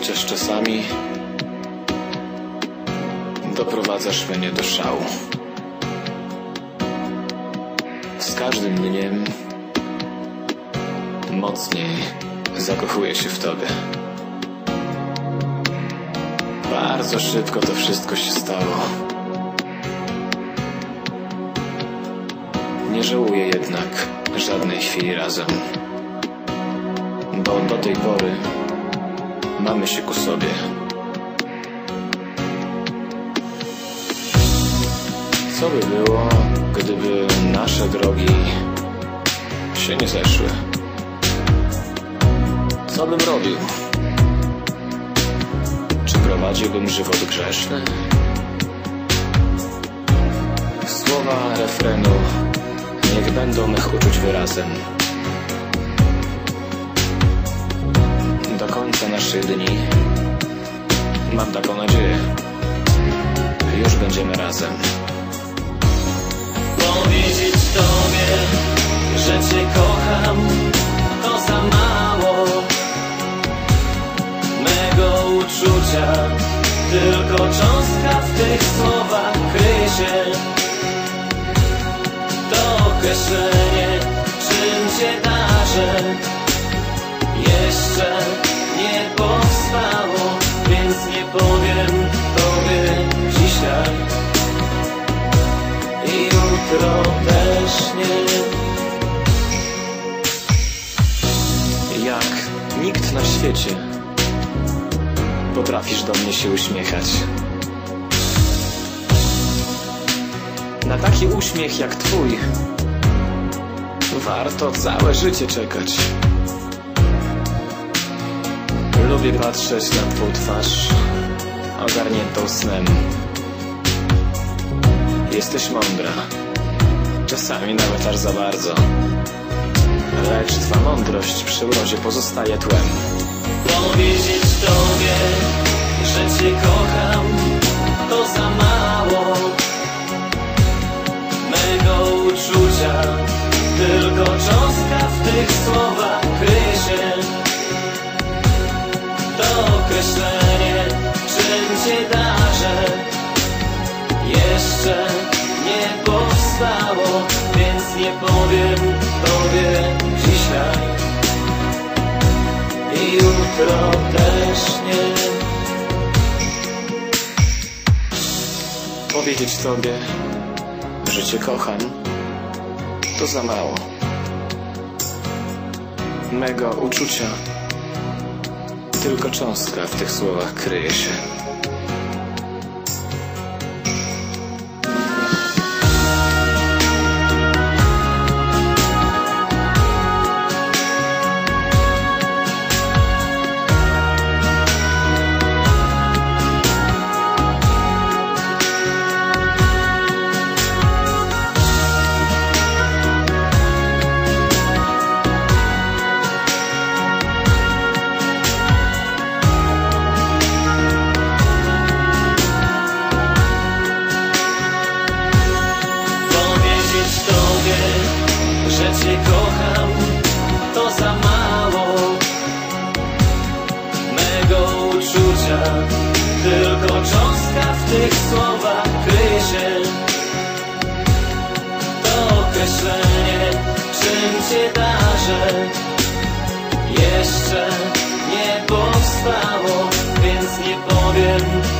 chociaż czasami doprowadzasz mnie do szału. Z każdym dniem mocniej zakochuję się w tobie. Bardzo szybko to wszystko się stało. Nie żałuję jednak żadnej chwili razem, bo do tej pory mamy się ku sobie. Co by było, gdyby nasze drogi się nie zeszły? Co bym robił? Czy prowadziłbym żywot grzeszny? Słowa refrenu niech będą mych uczuć wyrazem. Końca naszych dni mam taką nadzieję. Już będziemy razem. Powiedzieć Tobie, że Cię kocham, to za mało mego uczucia. Tylko cząstka w tych słowach kryje się. To określenie, czym Cię darzę, jeszcze nie powstało, więc nie powiem Tobie dzisiaj i jutro też nie. Jak nikt na świecie potrafisz do mnie się uśmiechać. Na taki uśmiech jak twój warto całe życie czekać. Lubię patrzeć na twą twarz ogarniętą snem. Jesteś mądra, czasami nawet aż za bardzo. Lecz twa mądrość przy urodzie pozostaje tłem. Powiedzieć Tobie, jeszcze nie powstało, więc nie powiem Tobie dzisiaj i jutro też nie. Powiedzieć tobie, że cię kocham, to za mało. Mego uczucia, tylko cząstka w tych słowach kryje się. Tylko cząstka w tych słowach kryje się. To określenie, czym Cię darzę, jeszcze nie powstało, więc nie powiem